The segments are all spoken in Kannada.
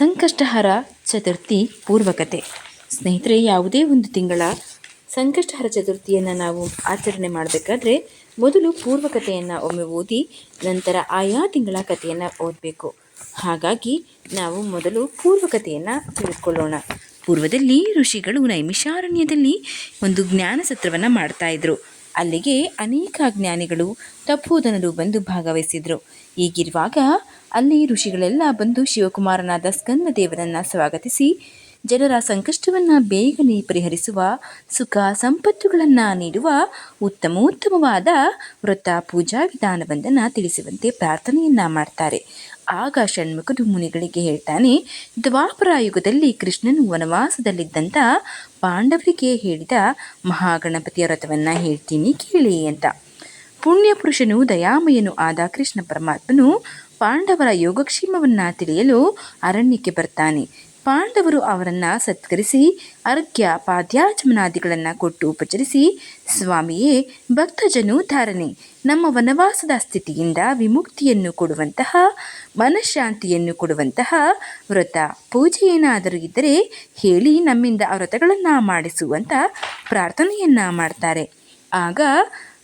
ಸಂಕಷ್ಟಹರ ಚತುರ್ಥಿ ಪೂರ್ವಕತೆ. ಸ್ನೇಹಿತರೆ, ಯಾವುದೇ ಒಂದು ತಿಂಗಳ ಸಂಕಷ್ಟಹರ ಚತುರ್ಥಿಯನ್ನು ನಾವು ಆಚರಣೆ ಮಾಡಬೇಕಾದ್ರೆ ಮೊದಲು ಪೂರ್ವಕತೆಯನ್ನು ಒಮ್ಮೆ ಓದಿ, ನಂತರ ಆಯಾ ತಿಂಗಳ ಕಥೆಯನ್ನು ಓದಬೇಕು. ಹಾಗಾಗಿ ನಾವು ಮೊದಲು ಪೂರ್ವಕತೆಯನ್ನು ತಿಳಿದುಕೊಳ್ಳೋಣ. ಪೂರ್ವದಲ್ಲಿ ಋಷಿಗಳು ನೈಮಿಷಾರಣ್ಯದಲ್ಲಿ ಒಂದು ಜ್ಞಾನ ಸತ್ರವನ್ನು ಮಾಡ್ತಾ ಇದ್ರು. ಅಲ್ಲಿಗೆ ಅನೇಕ ಜ್ಞಾನಿಗಳು ತಪ್ಪುದನರು ಬಂದು ಭಾಗವಹಿಸಿದರು. ಹೀಗಿರುವಾಗ ಅಲ್ಲಿ ಋಷಿಗಳೆಲ್ಲ ಬಂದು ಶಿವಕುಮಾರನಾದ ಸ್ಕಂದ ದೇವರನ್ನ ಸ್ವಾಗತಿಸಿ, ಜನರ ಸಂಕಷ್ಟವನ್ನು ಬೇಗನೆ ಪರಿಹರಿಸುವ, ಸುಖ ಸಂಪತ್ತುಗಳನ್ನು ನೀಡುವ ಉತ್ತಮೋತ್ತಮವಾದ ವ್ರತ ಪೂಜಾ ವಿಧಾನವೊಂದನ್ನು ತಿಳಿಸುವಂತೆ ಪ್ರಾರ್ಥನೆಯನ್ನ ಮಾಡ್ತಾರೆ. ಆಗ ಷಣ್ಮುಖನು ಮುನಿಗಳಿಗೆ ಹೇಳ್ತಾನೆ, ದ್ವಾಪರ ಯುಗದಲ್ಲಿ ಕೃಷ್ಣನು ವನವಾಸದಲ್ಲಿದ್ದಂಥ ಪಾಂಡವರಿಗೆ ಹೇಳಿದ ಮಹಾಗಣಪತಿಯ ವ್ರತವನ್ನು ಹೇಳ್ತೀನಿ ಕೇಳಿ ಅಂತ. ಪುಣ್ಯಪುರುಷನು ದಯಾಮಯನು ಆದ ಕೃಷ್ಣ ಪರಮಾತ್ಮನು ಪಾಂಡವರ ಯೋಗಕ್ಷೇಮವನ್ನು ತಿಳಿಯಲು ಅರಣ್ಯಕ್ಕೆ ಬರ್ತಾನೆ. ಪಾಂಡವರು ಅವರನ್ನು ಸತ್ಕರಿಸಿ ಅರ್ಘ್ಯ ಪಾದ್ಯಾಚಮನಾದಿಗಳನ್ನು ಕೊಟ್ಟು ಉಪಚರಿಸಿ, ಸ್ವಾಮಿಯೇ, ಭಕ್ತಜನು ಧಾರಣೆ. ನಮ್ಮ ವನವಾಸದ ಸ್ಥಿತಿಯಿಂದ ವಿಮುಕ್ತಿಯನ್ನು ಕೊಡುವಂತಹ, ಮನಃಶಾಂತಿಯನ್ನು ಕೊಡುವಂತಹ ವ್ರತ. ಪೂಜೆ ಏನಾದರೂ ಇದ್ದರೆ ಹೇಳಿ ನಮ್ಮಿಂದ ಆ ವ್ರತಗಳನ್ನು ಮಾಡಿಸುವಂತ ಪ್ರಾರ್ಥನೆಯನ್ನು ಮಾಡ್ತಾರೆ. ಆಗ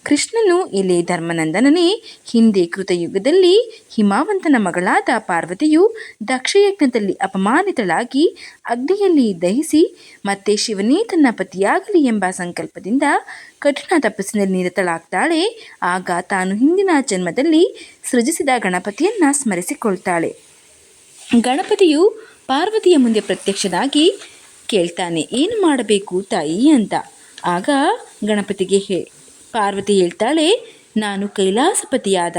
ಕೃಷ್ಣನು ಇಲ್ಲಿ ಧರ್ಮನಂದನನೇ. ಹಿಂದೆ ಕೃತಯುಗದಲ್ಲಿ ಹಿಮಾವಂತನ ಮಗಳಾದ ಪಾರ್ವತಿಯು ದಕ್ಷಯಜ್ಞದಲ್ಲಿ ಅಪಮಾನಿತಳಾಗಿ ಅಗ್ನಿಯಲ್ಲಿ ದಹಿಸಿ ಮತ್ತೆ ಶಿವನೇ ತನ್ನ ಪತಿಯಾಗಲಿ ಎಂಬ ಸಂಕಲ್ಪದಿಂದ ಕಠಿಣ ತಪಸ್ಸಿನಲ್ಲಿ ನಿರತಳಾಗ್ತಾಳೆ. ಆಗ ತಾನು ಹಿಂದಿನ ಜನ್ಮದಲ್ಲಿ ಸೃಜಿಸಿದ ಗಣಪತಿಯನ್ನ ಸ್ಮರಿಸಿಕೊಳ್ತಾಳೆ. ಗಣಪತಿಯು ಪಾರ್ವತಿಯ ಮುಂದೆ ಪ್ರತ್ಯಕ್ಷನಾಗಿ ಕೇಳ್ತಾನೆ, ಏನು ಮಾಡಬೇಕು ತಾಯಿ? ಅಂತ. ಆಗ ಗಣಪತಿಗೆ ಹೇ ಪಾರ್ವತಿ ಹೇಳ್ತಾಳೆ ನಾನು ಕೈಲಾಸಪತಿಯಾದ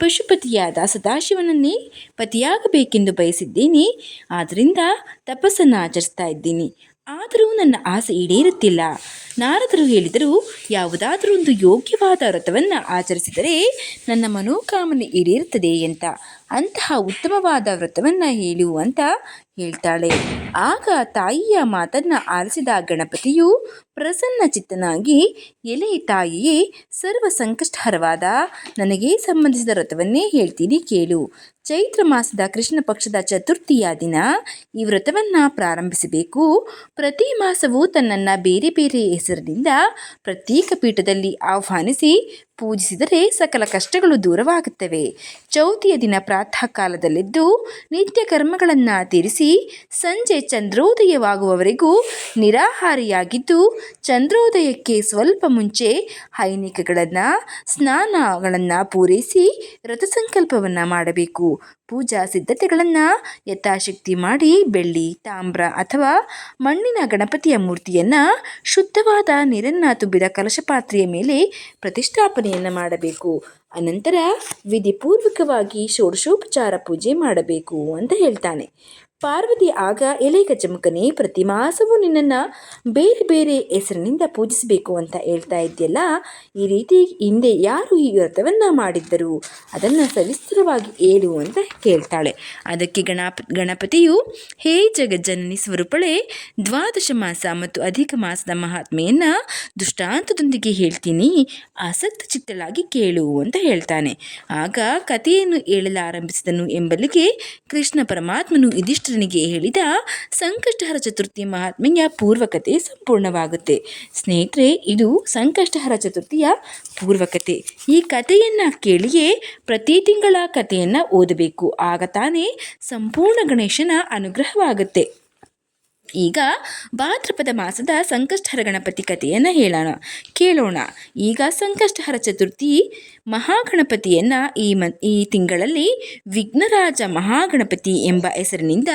ಪಶುಪತಿಯಾದ ಸದಾಶಿವನನ್ನೇ ಪತಿಯಾಗಬೇಕೆಂದು ಬಯಸಿದ್ದೀನಿ. ಆದ್ದರಿಂದ ತಪಸ್ಸನ್ನು ಆಚರಿಸ್ತಾ ಇದ್ದೀನಿ. ಆದರೂ ನನ್ನ ಆಸೆ ಈಡೇರುತ್ತಿಲ್ಲ. ನಾರದರು ಹೇಳಿದರು, ಯಾವುದಾದರೂ ಒಂದು ಯೋಗ್ಯವಾದ ವ್ರತವನ್ನು ಆಚರಿಸಿದರೆ ನನ್ನ ಮನೋಕಾಮನೆ ಈಡೇರುತ್ತದೆ ಅಂತ ಅಂತಹ ಉತ್ತಮವಾದ ವ್ರತವನ್ನು ಹೇಳು ಅಂತ ಹೇಳ್ತಾಳೆ. ಆಗ ತಾಯಿಯ ಮಾತನ್ನು ಆಲಿಸಿದ ಗಣಪತಿಯು ಪ್ರಸನ್ನ ಚಿತ್ತನಾಗಿ, ಎಲೆ ತಾಯಿಯೇ ಸರ್ವ ಸಂಕಷ್ಟಹರವಾದ ನನಗೆ ಸಂಬಂಧಿಸಿದ ವ್ರತವನ್ನೇ ಹೇಳ್ತೀನಿ ಕೇಳು. ಚೈತ್ರ ಮಾಸದ ಕೃಷ್ಣ ಪಕ್ಷದ ಚತುರ್ಥಿಯ ದಿನ ಈ ವ್ರತವನ್ನು ಪ್ರಾರಂಭಿಸಬೇಕು. ಪ್ರತಿ ಮಾಸವೂ ತನ್ನನ್ನು ಬೇರೆ ಬೇರೆ ಹೆಸರಿನಿಂದ ಪ್ರತ್ಯೇಕ ಪೀಠದಲ್ಲಿ ಆಹ್ವಾನಿಸಿ ಪೂಜಿಸಿದರೆ ಸಕಲ ಕಷ್ಟಗಳು ದೂರವಾಗುತ್ತವೆ. ಚೌತಿಯ ದಿನ ಪ್ರಾತಃ ಕಾಲದಲ್ಲಿದ್ದು ನಿತ್ಯ ಕರ್ಮಗಳನ್ನು ತೀರಿಸಿ ಸಂಜೆ ಚಂದ್ರೋದಯವಾಗುವವರೆಗೂ ನಿರಾಹಾರಿಯಾಗಿದ್ದು ಚಂದ್ರೋದಯಕ್ಕೆ ಸ್ವಲ್ಪ ಮುಂಚೆ ಹೈನಿಕಗಳನ್ನು, ಸ್ನಾನಗಳನ್ನು ಪೂರೈಸಿ ರಥಸಂಕಲ್ಪವನ್ನು ಮಾಡಬೇಕು. ಪೂಜಾ ಸಿದ್ಧತೆಗಳನ್ನು ಯಥಾಶಕ್ತಿ ಮಾಡಿ ಬೆಳ್ಳಿ, ತಾಮ್ರ ಅಥವಾ ಮಣ್ಣಿನ ಗಣಪತಿಯ ಮೂರ್ತಿಯನ್ನು ಶುದ್ಧವಾದ ನೀರನ್ನು ತುಂಬಿದ ಕಲಶಪಾತ್ರೆಯ ಮೇಲೆ ಪ್ರತಿಷ್ಠಾಪನೆಯನ್ನು ಮಾಡಬೇಕು. ಅನಂತರ ವಿಧಿಪೂರ್ವಕವಾಗಿ ಷೋಡಶೋಪಚಾರ ಪೂಜೆ ಮಾಡಬೇಕು ಅಂತ ಹೇಳ್ತಾನೆ. ಪಾರ್ವತಿ ಆಗ ಎಲೆ ಗಜಮುಖನೇ ಪ್ರತಿ ಮಾಸವೂ ನಿನ್ನನ್ನು ಬೇರೆ ಬೇರೆ ಹೆಸರಿನಿಂದ ಪೂಜಿಸಬೇಕು ಅಂತ ಹೇಳ್ತಾ ಇದೆಯಲ್ಲ? ಈ ರೀತಿ ಹಿಂದೆ ಯಾರು ಈ ವ್ರತವನ್ನು ಮಾಡಿದ್ದರು? ಅದನ್ನು ಸವಿಸ್ತರವಾಗಿ ಹೇಳು ಅಂತ ಕೇಳ್ತಾಳೆ. ಅದಕ್ಕೆ ಗಣಪ ಗಣಪತಿಯು, ಹೇ ಜಗಜ್ಜನನಿ ಸ್ವರೂಪಳೆ, ದ್ವಾದಶ ಮಾಸ ಮತ್ತು ಅಧಿಕ ಮಾಸದ ಮಹಾತ್ಮೆಯನ್ನು ದುಷ್ಟಾಂತದೊಂದಿಗೆ ಹೇಳ್ತೀನಿ, ಆಸಕ್ತ ಚಿತ್ತಳಾಗಿ ಕೇಳು ಅಂತ ಹೇಳ್ತಾನೆ. ಆಗ ಕಥೆಯನ್ನು ಹೇಳಲಾರಂಭಿಸಿದನು ಎಂಬಲ್ಲಿಗೆ ಕೃಷ್ಣ ಪರಮಾತ್ಮನು ಯುಧಿಷ್ಠಿರನಿಗೆ ಹೇಳಿದ ಸಂಕಷ್ಟಹರ ಚತುರ್ಥಿ ಮಹಾತ್ಮೆಯ ಪೂರ್ವಕತೆ ಸಂಪೂರ್ಣವಾಗುತ್ತೆ. ಸ್ನೇಹಿತರೆ, ಇದು ಸಂಕಷ್ಟಹರ ಚತುರ್ಥಿಯ ಪೂರ್ವಕತೆ. ಈ ಕಥೆಯನ್ನು ಕೇಳಿಯೇ ಪ್ರತಿ ತಿಂಗಳ ಕಥೆಯನ್ನು ಓದಬೇಕು. ಆಗ ತಾನೇ ಸಂಪೂರ್ಣ ಗಣೇಶನ ಅನುಗ್ರಹವಾಗುತ್ತೆ. ಈಗ ಭಾದ್ರಪದ ಮಾಸದ ಸಂಕಷ್ಟಹರ ಗಣಪತಿ ಕಥೆಯನ್ನು ಹೇಳೋಣ. ಕೇಳೋಣ. ಈಗ ಸಂಕಷ್ಟಹರ ಚತುರ್ಥಿ ಮಹಾಗಣಪತಿಯನ್ನು ಈ ಮ, ಈ ತಿಂಗಳಲ್ಲಿ ವಿಘ್ನರಾಜ ಮಹಾಗಣಪತಿ ಎಂಬ ಹೆಸರಿನಿಂದ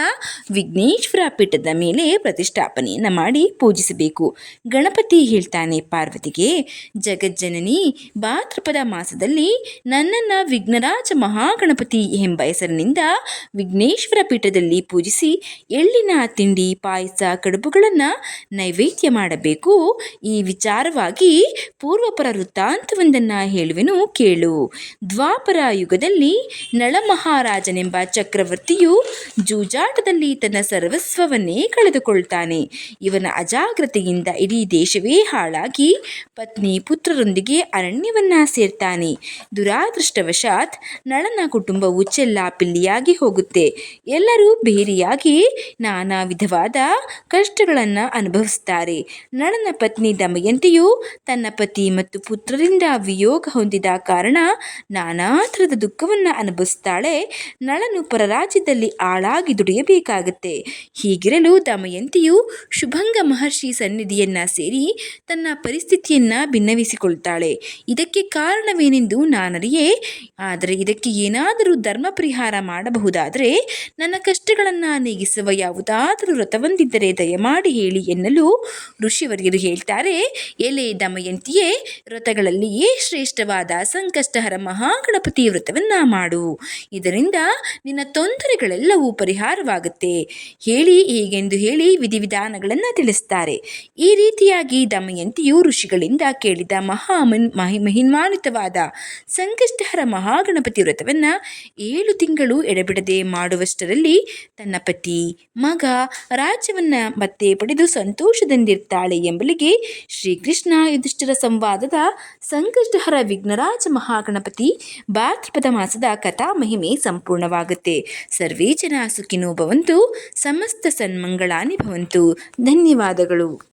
ವಿಘ್ನೇಶ್ವರ ಪೀಠದ ಮೇಲೆ ಪ್ರತಿಷ್ಠಾಪನೆಯನ್ನು ಮಾಡಿ ಪೂಜಿಸಬೇಕು. ಗಣಪತಿ ಹೇಳ್ತಾನೆ ಪಾರ್ವತಿಗೆ, ಜಗಜ್ಜನನಿ, ಭಾದ್ರಪದ ಮಾಸದಲ್ಲಿ ನನ್ನನ್ನು ವಿಘ್ನರಾಜ ಮಹಾಗಣಪತಿ ಎಂಬ ಹೆಸರಿನಿಂದ ವಿಘ್ನೇಶ್ವರ ಪೀಠದಲ್ಲಿ ಪೂಜಿಸಿ ಎಳ್ಳಿನ ತಿಂಡಿ ಪಾಯ ಪಾಯಸ ಕಡುಬುಗಳನ್ನು ನೈವೇದ್ಯ ಮಾಡಬೇಕು. ಈ ವಿಚಾರವಾಗಿ ಪೂರ್ವಪರ ವೃತ್ತಾಂತವೊಂದನ್ನು ಹೇಳುವೆನು ಕೇಳು. ದ್ವಾಪರ ಯುಗದಲ್ಲಿ ನಳ ಮಹಾರಾಜನೆಂಬ ಚಕ್ರವರ್ತಿಯು ಜೂಜಾಟದಲ್ಲಿ ತನ್ನ ಸರ್ವಸ್ವವನ್ನೇ ಕಳೆದುಕೊಳ್ತಾನೆ. ಇವನ ಅಜಾಗ್ರತೆಯಿಂದ ಇಡೀ ದೇಶವೇ ಹಾಳಾಗಿ ಪತ್ನಿ ಪುತ್ರರೊಂದಿಗೆ ಅರಣ್ಯವನ್ನ ಸೇರ್ತಾನೆ. ದುರಾದೃಷ್ಟವಶಾತ್ ನಳನ ಕುಟುಂಬವು ಚೆಲ್ಲಾಪಿಲ್ಲಿಯಾಗಿ ಹೋಗುತ್ತೆ. ಎಲ್ಲರೂ ಬೇರೆಯಾಗಿ ನಾನಾ ವಿಧವಾದ ಕಷ್ಟಗಳನ್ನು ಅನುಭವಿಸ್ತಾರೆ. ನಳನ ಪತ್ನಿ ದಮಯಂತಿಯು ತನ್ನ ಪತಿ ಮತ್ತು ಪುತ್ರರಿಂದ ವಿಯೋಗ ಹೊಂದಿದ ಕಾರಣ ನಾನಾ ಥರದ ದುಃಖವನ್ನು ಅನುಭವಿಸ್ತಾಳೆ. ನಳನು ಪರರಾಜ್ಯದಲ್ಲಿ ಆಳಾಗಿ ದುಡಿಯಬೇಕಾಗುತ್ತೆ. ಹೀಗಿರಲು ದಮಯಂತಿಯು ಶುಭಂಗ ಮಹರ್ಷಿ ಸನ್ನಿಧಿಯನ್ನ ಸೇರಿ ತನ್ನ ಪರಿಸ್ಥಿತಿಯನ್ನ ಭಿನ್ನವಿಸಿಕೊಳ್ತಾಳೆ ಇದಕ್ಕೆ ಕಾರಣವೇನೆಂದು ನಾನರಿಯೇ, ಆದರೆ ಇದಕ್ಕೆ ಏನಾದರೂ ಧರ್ಮ ಪರಿಹಾರ ಮಾಡಬಹುದಾದರೆ ನನ್ನ ಕಷ್ಟಗಳನ್ನು ನೀಗಿಸುವ ಯಾವುದಾದರೂ ವ್ರತವೊಂದಿದ್ದರೆ ದಯಮಾಡಿ ಹೇಳಿ ಎನ್ನಲು ಋಷಿವರ್ಯರು ಹೇಳ್ತಾರೆ, ಎಲೆ ದಮಯಂತಿಯೇ, ವ್ರತಗಳಲ್ಲಿಯೇ ಶ್ರೇಷ್ಠವಾದ ಸಂಕಷ್ಟಹರ ಮಹಾಗಣಪತಿ ವ್ರತವನ್ನ ಮಾಡು. ಇದರಿಂದ ನಿನ್ನ ತೊಂದರೆಗಳೆಲ್ಲವೂ ಪರಿಹಾರವಾಗುತ್ತೆ. ಹೇಳಿ ಹೀಗೆಂದು ಹೇಳಿ ವಿಧಿವಿಧಾನಗಳನ್ನು ತಿಳಿಸ್ತಾರೆ. ಈ ರೀತಿಯಾಗಿ ದಮಯಂತಿಯು ಋಷಿಗಳಿಂದ ಕೇಳಿದ ಮಹಾ ಮಹಿ ಮಹಿಮಾನ್ವಿತವಾದ ಸಂಕಷ್ಟಹರ ಮಹಾಗಣಪತಿ ವ್ರತವನ್ನು ಏಳು ತಿಂಗಳು ಎಡೆಬಿಡದೆ ಮಾಡುವಷ್ಟರಲ್ಲಿ ತನ್ನ ಪತಿ, ಮಗ ರಾಜ್ಯವನ್ನ ಮತ್ತೆ ಪಡೆದು ಸಂತೋಷದಿಂದಿರ್ತಾಳೆ ಎಂಬಲಿಗೆ ಶ್ರೀಕೃಷ್ಣ ಯುಧಿಷ್ಠಿರ ಸಂವಾದದ ಸಂಕಷ್ಟಹರ ವಿಘ್ನರಾಜ ಮಹಾಗಣಪತಿ ಭಾದ್ರಪದ ಮಾಸದ ಕಥಾ ಮಹಿಮೆ ಸಂಪೂರ್ಣವಾಗುತ್ತೆ. ಸರ್ವೇ ಜನ ಸುಖಿನೋ ಭವಂತು, ಸಮಸ್ತ ಸನ್ಮಂಗಳಾನಿ ಭವಂತು. ಧನ್ಯವಾದಗಳು.